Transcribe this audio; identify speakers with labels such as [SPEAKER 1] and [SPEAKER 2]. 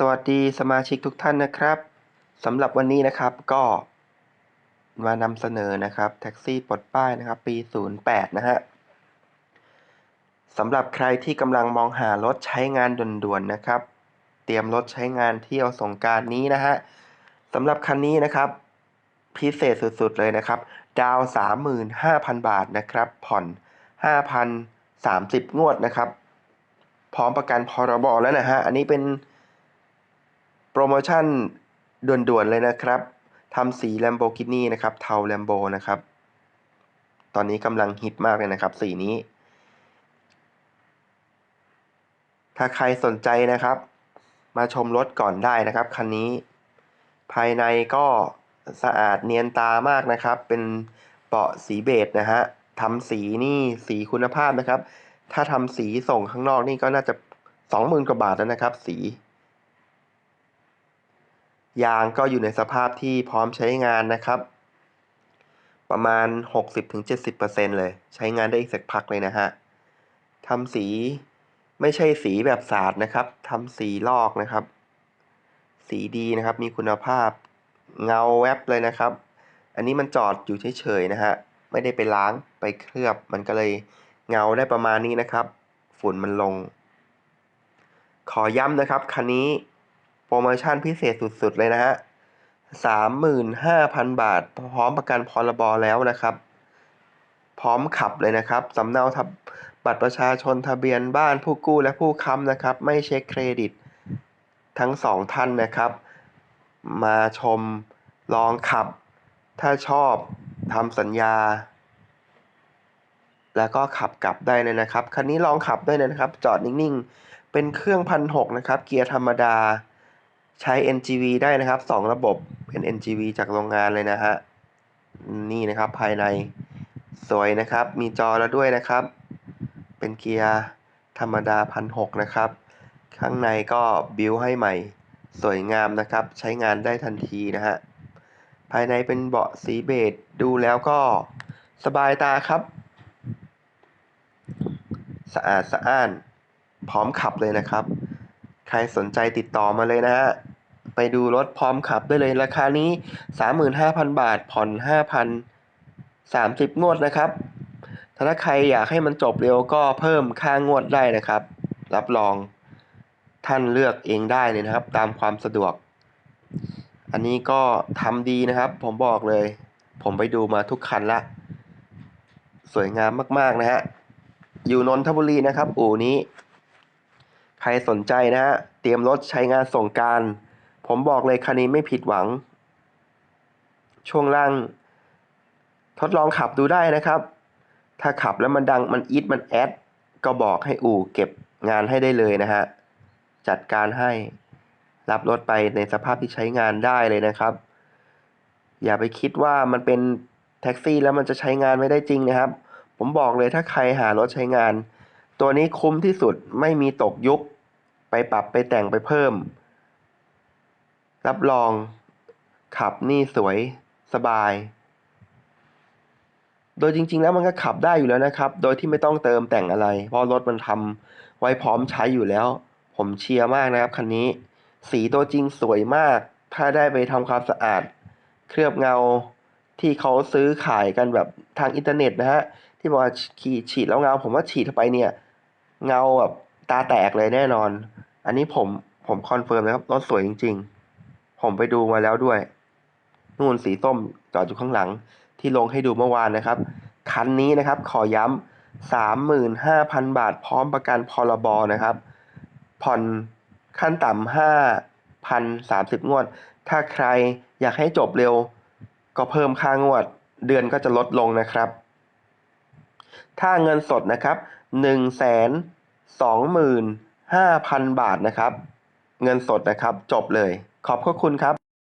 [SPEAKER 1] สวัสดีสมาชิกทุกท่านนะครับสำหรับวันนี้นะครับก็มานำเสนอนะครับแท็กซี่ปลดป้ายนะครับ ปี 08 นะฮะสำหรับใครที่กำลังมองหารถใช้งานด่วนๆนะครับ เตรียมรถใช้งานเที่ยวสงการนี้นะฮะสำหรับคันนี้นะครับ พิเศษสุดๆเลยนะครับ ดาว 35,000 บาทนะครับ ผ่อน 5,030 งวดนะครับ พร้อมประกันพรบแล้วนะฮะอันนี้เป็น โปรโมชั่นด่วนๆเลยนะครับทำสี Lamborghini นะครับ เทา Lambo นะครับ ตอนนี้กำลังฮิตมากเลยนะครับ สีนี้ ถ้าใครสนใจนะครับ มาชมรถก่อนได้นะครับ คันนี้ ภายในก็สะอาดเนียนตามากนะครับ เป็นเบาะสีเบจนะฮะทำสีนี่สีคุณภาพนะครับ ถ้าทำสีส่งข้างนอกนี่ก็น่าจะสองหมื่นกว่าบาทแล้วนะครับ สี ยางก็อยู่ในสภาพที่พร้อมใช้งานนะครับ ประมาณ 60-70%เลยใช้งานได้อีกสักพักเลยนะฮะทำสีไม่ใช่สีแบบสาดนะครับทำสีลอกนะครับ สีดีนะครับมีคุณภาพเงาแวบเลยนะครับ อันนี้มันจอดอยู่เฉยๆนะฮะไม่ได้ไปล้างไปเคลือบมันก็เลยเงาได้ประมาณนี้นะครับ ฝุ่นมันลง ขอย้ำนะครับคันนี้ โปรโมชั่นพิเศษสุดๆเลยนะฮะสามหมื่นห้าพันบาท พร้อมประกันพรบแล้วนะครับ พร้อมขับเลยนะครับสำเนาทะบัตรประชาชนทะเบียนบ้านผู้กู้และผู้ค้ำนะครับ ไม่เช็คเครดิต ทั้งสองท่านนะครับ มาชมลองขับ ถ้าชอบทำสัญญา แล้วก็ขับกลับได้เลยนะครับ คันนี้ลองขับได้เลยนะครับ จอดนิ่งๆ เป็นเครื่องพันหกนะครับ เกียร์ธรรมดา ใช้ NGV ได้นะครับสองระบบเป็น NGV จากโรงงานเลยนะฮะ นี่นะครับภายในสวยนะครับ มีจอแล้วด้วยนะครับ เป็นเกียร์ธรรมดาพันหกนะครับ ข้างในก็บิวให้ใหม่ สวยงามนะครับ ใช้งานได้ทันทีนะฮะ ภายในเป็นเบาะสีเบจดูแล้วก็สบายตาครับ สะอาดสะอ้าน พร้อมขับเลยนะครับ ใครสนใจติดต่อมาเลยนะฮะ ไปดูรถพร้อมขับได้เลยราคานี้ 35,000 บาท ผ่อน5,030 งวดนะครับ ถ้าใครอยากให้มันจบเร็วก็เพิ่มค่างวดได้นะครับ รับรองท่านเลือกเองได้เลยนะครับ ตามความสะดวก อันนี้ก็ทำดีนะครับ ผมบอกเลย ผมไปดูมาทุกคันละ สวยงามมากๆนะฮะ อยู่นนทบุรีนะครับ อู่นี้ ใครสนใจนะฮะ เตรียมรถใช้งานส่งการ ผมบอกเลยคันนี้ไม่ผิดหวัง ช่วงล่าง ทดลองขับดูได้นะครับ ถ้าขับแล้วมันดังมันอีทมันแอด ก็บอกให้อู่เก็บงานให้ได้เลยนะฮะ จัดการให้รับรถไปในสภาพที่ใช้งานได้เลยนะครับ อย่าไปคิดว่ามันเป็นแท็กซี่แล้วมันจะใช้งานไม่ได้จริงนะครับ ผมบอกเลยถ้าใครหารถใช้งาน ตัวนี้คุ้มที่สุดไม่มีตกยุค ไปปรับไปแต่งไปเพิ่ม รับรองขับนี่สวยสบาย โดยจริง ๆ แล้วมันก็ขับได้อยู่แล้วนะครับ โดยที่ไม่ต้องเติมแต่งอะไร เพราะรถมันทำไว้พร้อมใช้อยู่แล้ว ผมเชียร์มากนะครับคันนี้ สีตัวจริงสวยมาก ถ้าได้ไปทำความสะอาด เคลือบเงาที่เขาซื้อขายกันแบบทางอินเทอร์เน็ตนะฮะ ที่บอกว่าขีดฉีดแล้วเงา ผมว่าฉีดเข้าไปเนี่ย เงาแบบตาแตกเลยแน่นอน อันนี้ผมผมคอนเฟิร์มนะครับรถสวยจริง ๆ ผมไปดูมาแล้วด้วย นู่นสีส้มจอดอยู่ข้างหลัง ที่ลงให้ดูเมื่อวานนะครับ คันนี้นะครับขอย้ำสามหมื่นห้าพันบาท พร้อมประกันพรบนะครับ ผ่อนขั้นต่ำห้าพันสามสิบงวด ถ้าใครอยากให้จบเร็ว ก็เพิ่มค่างวด เดือนก็จะลดลงนะครับ ถ้าเงินสดนะครับหนึ่งแสนสองหมื่นห้าพันบาทนะครับ เงินสดนะครับจบเลย ขอบพระคุณครับ